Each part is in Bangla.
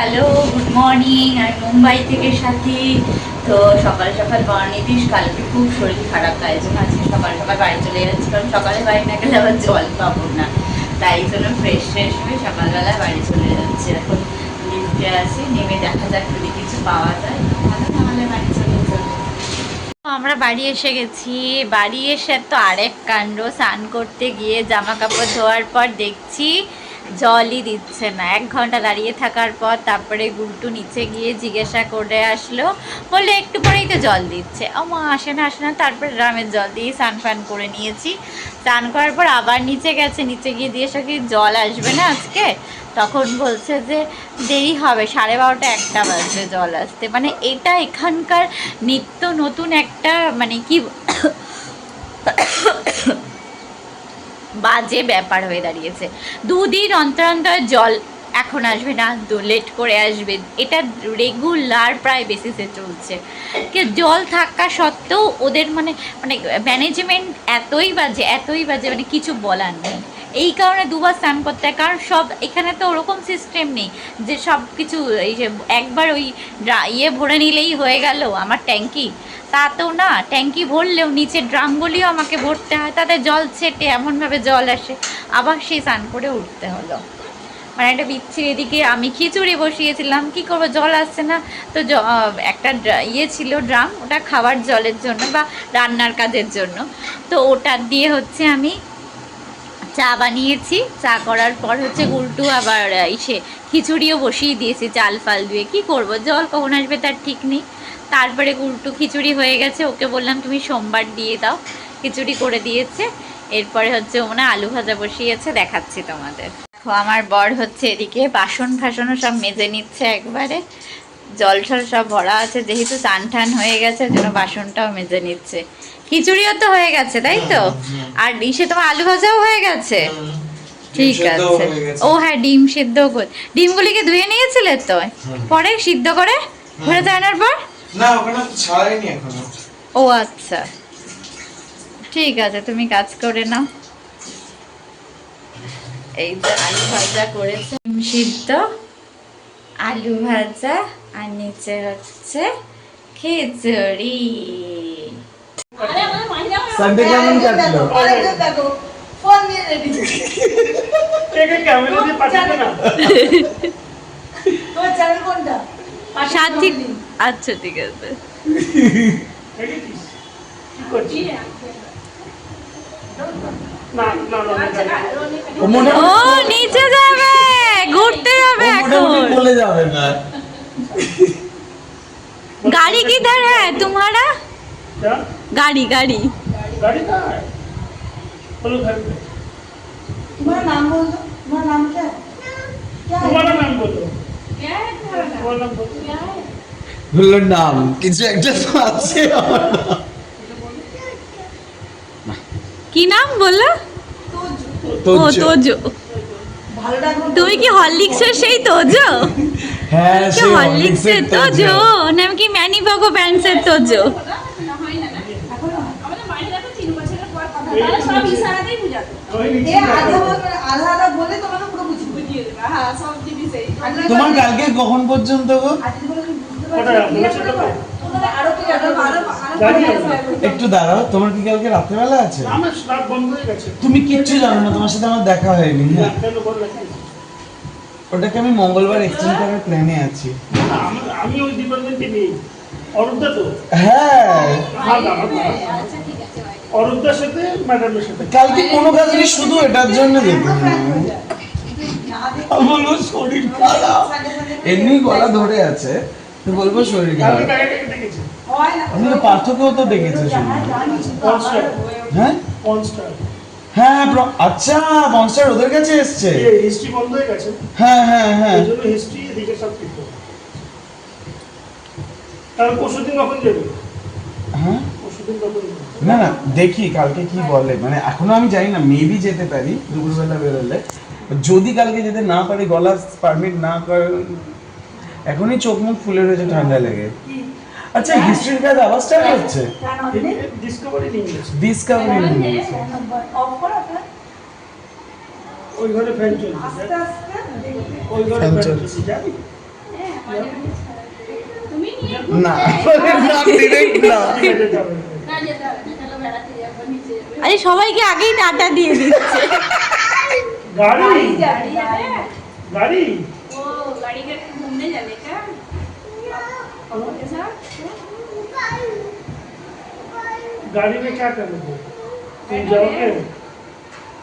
হ্যালো গুড মর্নিং আমি মুম্বাই থেকে সাথী। তো সকাল সকাল বর্ণিতিস কালকে খুব শরীর খারাপ, তাই জন্য আজকে সকাল সকাল বাড়ি চলে যাচ্ছি। কারণ সকালে বাড়ি না গেলে আবার জল পাবো না। তাই জন্য ফ্রেশ ফ্রেশ হয়ে সকালবেলা বাড়ি চলে যাচ্ছি। এখন লিফটে আসি নেমে দেখা যাক যদি কিছু পাওয়া যায়। নাহলে বাড়ি চলে আমরা বাড়ি এসে গেছি। বাড়ি এসে তো আরেক কাণ্ড। স্নান করতে গিয়ে জামা কাপড় ধোয়ার পর দেখছি জলই দিচ্ছে না। এক ঘণ্টা দাঁড়িয়ে থাকার পর তারপরে গুলটু নিচে গিয়ে জিজ্ঞাসা করে আসলো, বললে, একটু পরেই তো জল দিচ্ছে। ও মা, আসে না আসে না। তারপরে ড্রামের জল দিয়ে স্নান ফান করে নিয়েছি। স্নান করার পর আবার নিচে গেছে। নিচে গিয়ে দিয়ে কি জল আসবে না আজকে? তখন বলছে যে, দেরি হবে, সাড়ে বারোটা একটা বাজবে জল আসতে। মানে এটা এখানকার নিত্য নতুন একটা মানে কি বাজে ব্যাপার হয়ে দাঁড়িয়েছে। দুদিন অন্তর অন্তর জল এখন আসবে না লেট করে আসবে। এটা রেগুলার প্রায় বেসিসে চলছে। কে জল থাকা সত্ত্বেও ওদের মানে মানে ম্যানেজমেন্ট এতই বাজে এতই বাজে মানে কিছু বলার নেই। এই কারণে দুবার স্নান করতে হয়। কারণ সব এখানে তো ওরকম সিস্টেম নেই যে সব কিছু এই যে একবার ওই ইয়ে ভরে নিলেই হয়ে গেল আমার ট্যাঙ্কি। তা তো না, ট্যাঙ্কি ভরলেও নিচে ড্রামগুলিও আমাকে ভরতে হয়, তাতে জল ছেটে এমনভাবে জল আসে। আবার সেই স্নান করে উঠতে হলো। মানে একটা বিচ্ছির এদিকে আমি খিচুড়ি বসিয়েছিলাম, কি করব, জল আসছে না। তো একটা ইয়ে ছিল ড্রাম, ওটা খাবার জলের জন্য বা রান্নার কাজের জন্য। তো ওটা দিয়ে হচ্ছে আমি চা বানিয়েছি। চা করার পর হচ্ছে উল্টু আবার ইসে খিচুড়িও বসিয়ে দিয়েছি, চাল ফাল দিয়ে। কি করব? জল কখন আসবে তার ঠিক নেই। তারপরে উল্টু খিচুড়ি হয়ে গেছে। ওকে বললাম, তুমি সোমবার দিয়ে দাও। খিচুড়ি করে দিয়েছে। এরপরে হচ্ছে ওনা আলু ভাজা বসিয়েছে, দেখাচ্ছি তোমাদের। আমার বর হচ্ছে এদিকে বাসন ফাসনও সব মেজে নিচ্ছে একবারে। জল টল সব ভরা আছে যেহেতু চান টান হয়ে গেছে জন্য বাসনটাও মেজে নিচ্ছে। খিচুড়িও তো হয়ে গেছে তাই তো? আর ডিশে তোমার আলু ভাজাও হয়ে গেছে? ঠিক আছে। ও হ্যাঁ ডিম সিদ্ধ করে ডিমগুলিকে ধুয়ে নিয়েছিলে তো? পরে সিদ্ধ করে ঘুরে জানার পর? না ওখানে ছাড়াইনি এখনও। ও আচ্ছা। ঠিক আছে তুমি কাজ করে নাও। এই যে আলু ভাজা করেছে ডিম সিদ্ধ। আলু ভাজা আর নিচে হচ্ছে খিচুড়ি। সানডে কেমন কাটলো? ক্যামেরা দিয়ে পাঠাবে না। সাথী আচ্ছা ঠিক আছে। ও মনে ও নিচে যাবে। ঘুরতে যাবে এখন বলে যাবে না गाड़ी किधर है तुम्हारा क्या? गाड़ी गाड़ी गाड़ी कहाँ है? बोलो घर पे। तुम्हारा नाम बोल दो तुम्हारा नाम क्या है क्या है तुम्हारा नाम बोलो तुम्हारा नाम बोलो বললো নাম কিছু একটা তো আছে আমার নাম। কি নাম বললো ও তোজো। তোজো ভালো ডাকবো তুমি কি হরলিক্সের সেই তোজো? হ্যাঁ কি সে হরলিক্সের তোজো? নাম কি ম্যানি বাগো প্যান্টসের তোজো? ওই এ নিচে আধা দেখো। বল- আধা আধা বলে তোমাকে পুরো বুঝিয়ে দেবে তোমার কালকে কখন পর্যন্ত গো একটু দাঁড়াও তোমার কি কালকে রাত্রেবেলা আছে? আমার স্নান বন্ধ হয়ে গেছে। তুমি কিচ্ছু জানো না তোমার সাথে আমার দেখা হয়নি হ্যাঁ? ওটাকে আমি মঙ্গলবার এক্সচেঞ্জ করার প্ল্যানে আছি। আমি- ওই ডিপার্টমেন্টে নেই। অরূপদা তো? হ্যাঁ। হ্যাঁ দাঁড়াও। অরূপদার সাথে ম্যাডামের সাথে। কালকে কোনো কাজ নেই শুধু এটার জন্য যেতে বলব শরীর খারাপ। এমনি গলা ধরে আছে তো বলব শরীর খারাপ। আমি তো পার্থক্যও দেখেছি হ্যাঁ? হ্যাঁ আচ্ছা মনস্টার ওদের কাছে এসছে। হিস্ট্রি হয়ে হ্যাঁ হ্যাঁ। হ্যাঁ? না না, দেখি কালকে কি বলে। মানে এখনও আমি জানি না মেবি যেতে পারি, দুপুরবেলা বেরোলে। যদি কালকে যেতে না পারি গলা পারমিট না করে এখনই চোখ মুখ ফুলে রয়েছে, ঠান্ডা লেগে। আচ্ছা হিস্ট্রির কাজ আবার স্টার্ট হচ্ছে। ডিসকভারি নিয়ে ডিসকভারি নিয়ে ওই আরে সবাইকে আগেই টাটা দিয়ে দিচ্ছে। গাড়ি? গাড়ি গাড়ি ও গাড়ি যাবে का के साथ गाड़ी में क्या करोगे तुम जाओगे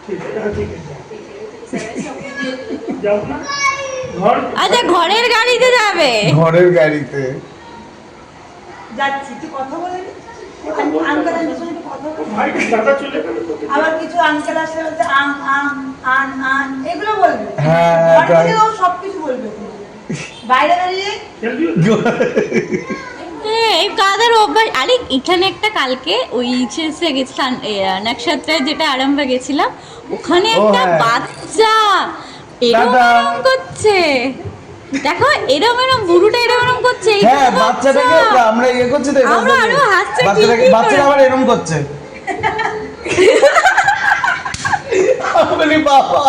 ठीक है हाँ ठीक है जाओ। जाओ ना घर আচ্ছা ঘরের গাড়িতে যাবে ঘরের গাড়িতে যাচ্ছি তুই কথা বলে নি কথা বলতে আঙ্কেল হবে। আন্টির সঙ্গে কথা বলে ভাই দাদা চলে গেল তোকে আবার কিছু আঙ্কেল আসলে বলছে আম আম আন আন এগুলো বলবে হ্যাঁ, বাড়ি তাই। থেকে ও সব কিছু বলবে বাইরে দাঁড়িয়ে? হ্যাঁ, এই কাদের অভ্যাস? আরে এখানে একটা কালকে ওই শেষে গেছিলাম নক্ষত্রায় যেটা আরম্ভে গেছিলাম ওখানে একটা হ্যাঁ। বাচ্চা। করছে। দেখো এরম এরম বুড়ুটা এরম এরম করছে এই হ্যাঁ বাচ্চাটাকে বাচ্চা। আমরা ইয়ে করছি তো আমরা আরও হাসছে বাচ্চাটাকে বাচ্চাটা আবার এরম করছে। বাবা।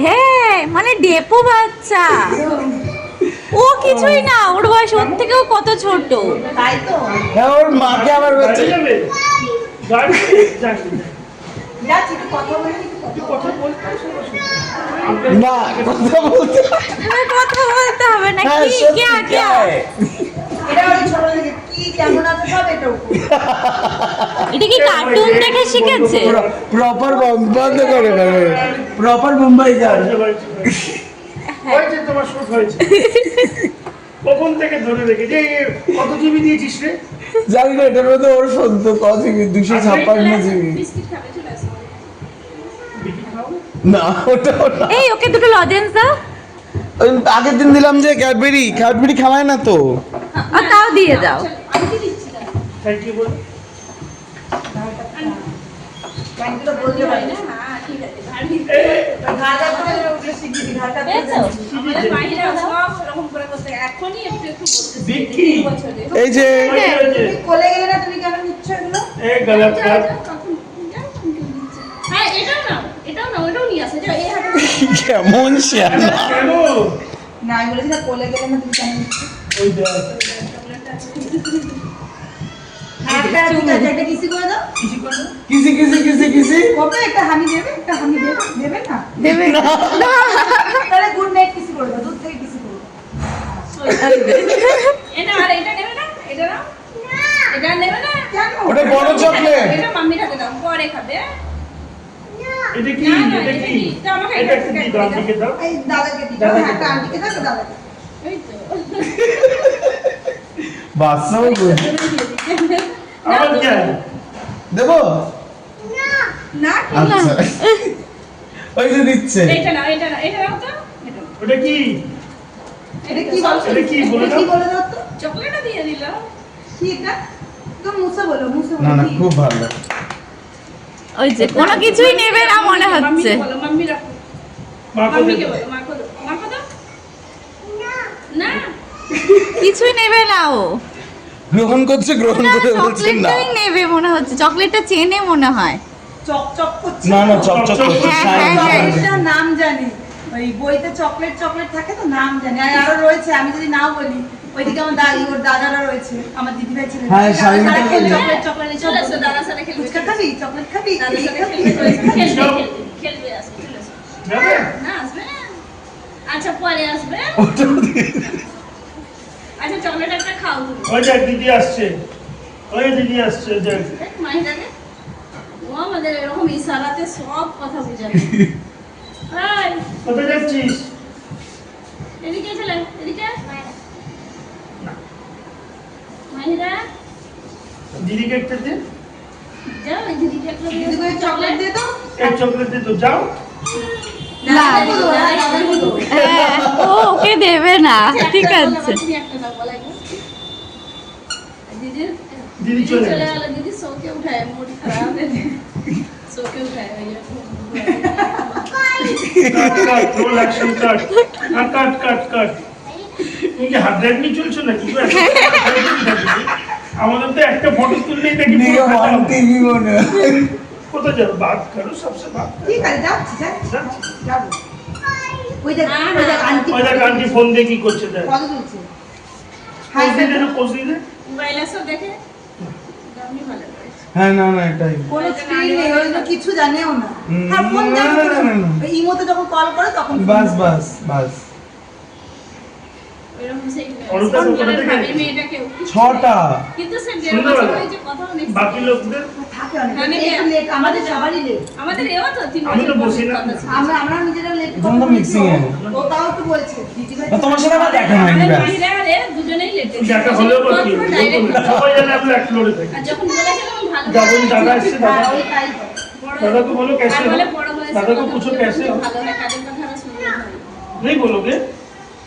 হ্যাঁ মানে ডেপো বাচ্চা। ও কিছুই না ওর বয়স ওর থেকেও কত ছোট। তাই তো হ্যাঁ ওর মাকে আবার বলছে। কথা নি, বলতে না। কথা বলতে কথা বলতে হবে না কি কে কে এটা ওই ছোট থেকে কি কেমন আছে সব এটা এটা কি কার্টুন দেখে শিখেছে? প্রপার বন্ধ করে প্রপার মুম্বাই যায় হ্যাঁ। ওই যে তোমার শুট হয়েছে। কখন থেকে ধরে রেখে যে কত জিবি দিয়েছিস রে? জানি না এটার মধ্যে ওর সদ্য কত জিবি? দুশো আচ্ছা, ছাপ্পান্ন জিবি। না ওটা এই ওকে দুটো লজেন্স দাও। আগের দিন দিলাম যে ক্যাডবেরি ক্যাডবেরি খাওয়ায় না তো। আর তাও দিয়ে দাও। থ্যাংক ইউ বল এই যে কোলে গেলে না তুমি কেন নিচ্ছ এগুলো? গলত। হ্যাঁ এটাও না এটাও না ওটাও নিয়ে আসে যাও এই হাতে কেমন শ্যানা না আমি বলেছি না কোলে গেলে না তুমি কেন নিচ্ছ? ওই দেখ একটা ঠিক আছে একটা কিসি দাও। কিসি কিসি কিসি কবে একটা হামি দেবে? একটা হামি দেবে? দেবে না? দেবে তাহলে গুড নাইট কিসি করে দাও দুধ থেকে কিসি করে এটা আর এটা নেবে না? এটা নাও। এটা নেবে না? কেন? ওটা বড় চকলেট এটা মাম্মির হাতে দাও পরে খাবে। এটা কি? না, না, এটা কি? কি? তো আমাকে এটা কি একটা দাও। দাও। দাও। এই দাদাকে দিই। দাদাকে আন্টিকে দাও দাদাকে ওই তো। বাচ্চাও আবার কি আছে? দেবো? না আচ্ছা। ওই যে দিচ্ছে। এটা নাও এটা নাও এটা নাও তো। ওটা কি? এটা কি বলো এটা কি বলে এটা কি বলে দাও তো। চকলেটও দিয়ে দিল। কি এটা? তো মুছে বলো মুছে না বলো না? খুব ভালো ওই যে কোনো কিছুই নেবে না মনে হচ্ছে। বলো মাম্মি রাখো। মাকে বলো মাকে দাও মাকে দাও। না। কিছুই নেবে না ও। গ্রহণ করছে গ্রহণ করে বলছে না। চকলেটটাই নেবে মনে হচ্ছে চকলেটটা চেনে মনে হয়। চক চক করছে। না না চকচক করছে হ্যাঁ, হ্যাঁ, হ্যাঁ। নাম জানি। ওই বইতে চকলেট চকলেট থাকে তো নাম জানি। আর আরও রয়েছে আমি যদি নাও বলি ওইদিকে আমার দাদি ওর দাদারা রয়েছে আমার দিদি ভাই ছেলে হ্যাঁ, শাড়িটা চকলেট চকলেট চলে সাথে খেলবে। ফুচকা খাবি? চকলেট খাবি? সাথে খেলবে খেলবে। না আসবে আচ্ছা পরে আসবে ওটা দিয়ে আচ্ছা চকলেট একটা খাও তুমি ওই দেখ দিদি আসছে। ওই দিদি আসছে দেখ। দেখ ও আমাদের এরকম ইশারাতে সব কথা বুঝাবে। কোথায় যাচ্ছিস? এদিকে চলে এদিকে। মাহিরা। দিদিকে একটা দে। যাও দিদিকে একটা দিয়ে চকলেট এক চকলেট দে তো যাও। না। হ্যাঁ ও ওকে দেবে না ঠিক আছে। দিদি চলে চলে গেছে। গেল দিদি सोके उठाए मूड खराब है सोके उठाए भैया কাট কাট রোল অ্যাকশন কাট আর কাট কাট কাট তুমি কি হাত ড্রাইভ নিয়ে চলছো নাকি গো? একটা হাত drive নিয়ে থাকবে? আমাদের তো একটা ফটো তুললেই দেখি পুরো নিয়ে খাতা। ওয়ান টিভি মনে হয়। কোথায় যাবো বাদ করো সবসে বাদ ঠিক আছে যাচ্ছি যাচ্ছি যাচ্ছি যাবো ওই দেখ ওই দেখ আন্টি ওই দেখ আন্টি ফোন দিয়ে কি করছে দেখ কত তুলছে হাই পোজ দিয়ে দে পোজ দিয়ে দে মোবাইল আসো দেখে আপনি ভালো করেছেন হ্যাঁ না না এটাই। কোনো স্ক্রিন নেই ওই তো কিছু জানেও না। হ্যাঁ ফোন জানে ইমোতে যখন কল করে তখন বাস বাস বাস এরকম সেই অরূপদা তো কোথা থেকে ভাবির মেয়েটাকেও ছটা কিন্তু সে দেড় সুন্দর বছর হলো। হয়েছে কথা অনেক বাকি লোকদের থাকে অনেক মানে একটু লেট আমাদের সবারই লেট আমাদের এও তো তিন আমি তো বছর বসি না। কথা ছিল। আমরা আমরা নিজেরা লেট তোমরা mixing এ। ও তাও তো বলছে দিদি ভাই না, তোমার সাথে আমার দেখা হয়নি আমাদের ব্যাস মাহিরা আরে দুজনেই লেটে দেখা হলেও বা কি সবাই জানে আমরা এক ফ্লোরে থাকি আর যখন বলেছিলাম ভালো যাবো দাদা এসছে হ্যাঁ দাদা ওই তাই বড়- दादा को बोलो कैसे আর हो বলে বড় হয়েছে दादा को কথা पूछो বলতে कैसे हो ভালো হয় কাজের কথা আরো শুনতে হয় नहीं बोलोगे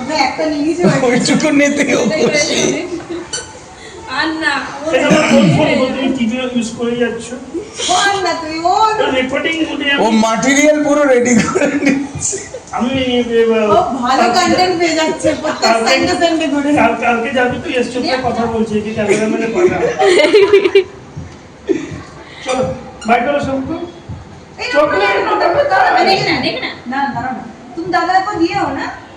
ওইটুকু নিতে এটাই হয়েছে অনেক। আর না ও এটা আমার কোন ফোন গো তুমি টিভি ইউজ করে যাচ্ছ ফোন না তুই ও রেকর্ডিং করে ও আমি মাটেরিয়াল পুরো রেডি করে নিচ্ছে আমি ও ভালো কন্টেন্ট পেয়ে যাচ্ছে প্রত্যেক সানডে সানডে করে কাল কালকে যাবি তো এস চোখে কথা বলছে কি ক্যামেরাম্যানে পাঠা চলো বাই করো सबको এই না, চকলেট ওটা তো দাদা দেখ দেখ না দেখ না না দাঁড়াও না তুমি দাদা को दिए हो ना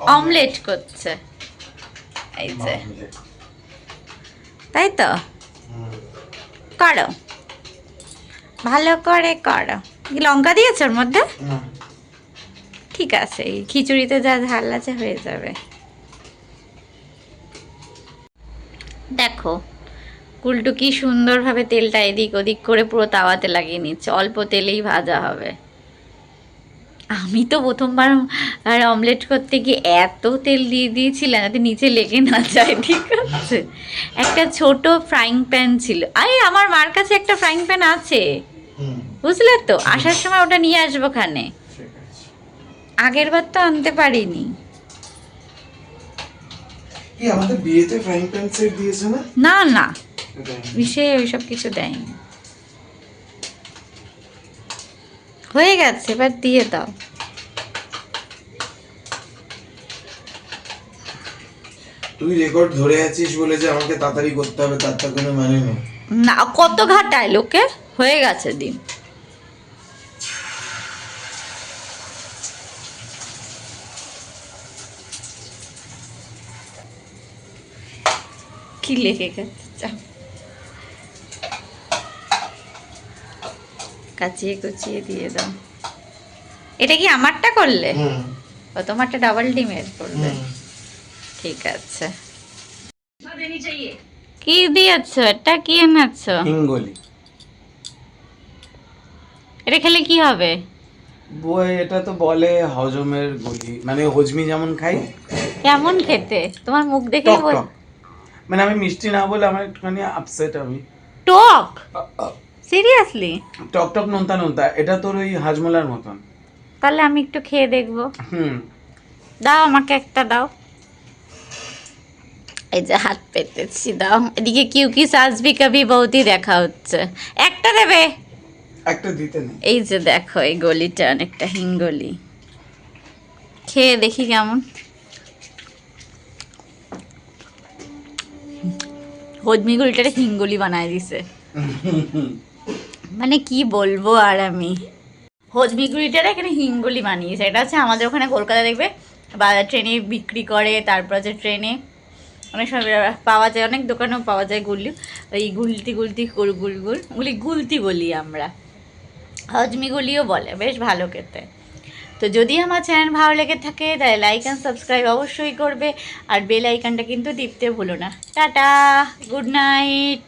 অমলেট করছে। এই যে। তাই তো? করো। ভালো করে করো। লঙ্কা দিয়েছ ওর মধ্যে? ঠিক আছে খিচুড়িতে যা ঝাল আছে হয়ে যাবে। দেখো, কুলটু কি সুন্দরভাবে তেলটা এদিক ওদিক করে পুরো তাওয়াতে লাগিয়ে নিচ্ছে। অল্প তেলেই ভাজা হবে। আমি তো প্রথমবার আর অমলেট করতে গিয়ে এত তেল দিয়ে দিয়েছিলাম যাতে নিচে লেগে না যায় ঠিক আছে? একটা ছোট ফ্রাইং প্যান ছিল। আরে আমার মার কাছে একটা ফ্রাইং প্যান আছে। বুঝলে তো? আসার সময় ওটা নিয়ে আসব খানে আগের বার তো আনতে পারিনি। কি আমাদের বিয়েতে ফ্রাইং প্যান সেট দিয়েছে না? না না। বিষে ওইসব কিছু দেয়নি। হয়ে গেছে এবার দিয়ে দাও। তুই রেকর্ড ধরে আছিস বলে যে আমাকে তাড়াতাড়ি করতে হবে তার তো কোনো মানে নেই। না কত ঘাটায় লোকে? হয়ে গেছে দিন। কি লেগে গেছে কাচিয়ে কুচিয়ে দিয়ে দাও। এটা কি আমারটা করলে? হুম। ও তোমারটা ডাবল ডিমের করলে হুম। ঠিক আছে। কি দিয়েছ? এটা কি এনেছ? হিঙ্গলি। এটা খেলে কি হবে? বই এটা তো বলে হজমের গলি। মানে হজমি যেমন খাই। কেমন খেতে? তোমার মুখ দেখে মানে আমি মিষ্টি না বলে আমার একটুখানি আপসেট আমি। টক? সিরিয়াসলি টক টক নোনতা নোনতা এটা তোর ওই হাজমোলার মতন। তাহলে আমি একটু খেয়ে দেখব। হুম। দাও আমাকে একটা দাও। এই যে হাত পেতেছি দাও। এদিকে কিউ কি সাজবি কবি বৌদি দেখা হচ্ছে। একটা দেবে? একটা দিতে নেই এই যে দেখো এই গলিটা অনেকটা হিঙ্গলি। খেয়ে দেখি কেমন। হজমি গলিটারে হিঙ্গলি বানায় দিছে। মানে কি বলব আর আমি? হজমি গুড়িটারে এখানে হিঙ্গলি বানিয়েছে। এটা হচ্ছে আমাদের ওখানে কলকাতা দেখবে, বা ট্রেনে বিক্রি করে, তারপর হচ্ছে ট্রেনে অনেক সময় পাওয়া যায়, অনেক দোকানেও পাওয়া যায় গুলি ওই গুলতি গুলতি গুল গুল গুল গুলি গুলতি বলি আমরা। হজমি গুলিও বলে, বেশ ভালো খেতে। তো যদি আমার চ্যানেল ভালো লেগে থাকে, তাহলে লাইক অ্যান্ড সাবস্ক্রাইব অবশ্যই করবে, আর বেল আইকনটা কিন্তু টিপতে ভুলো না। Tata good night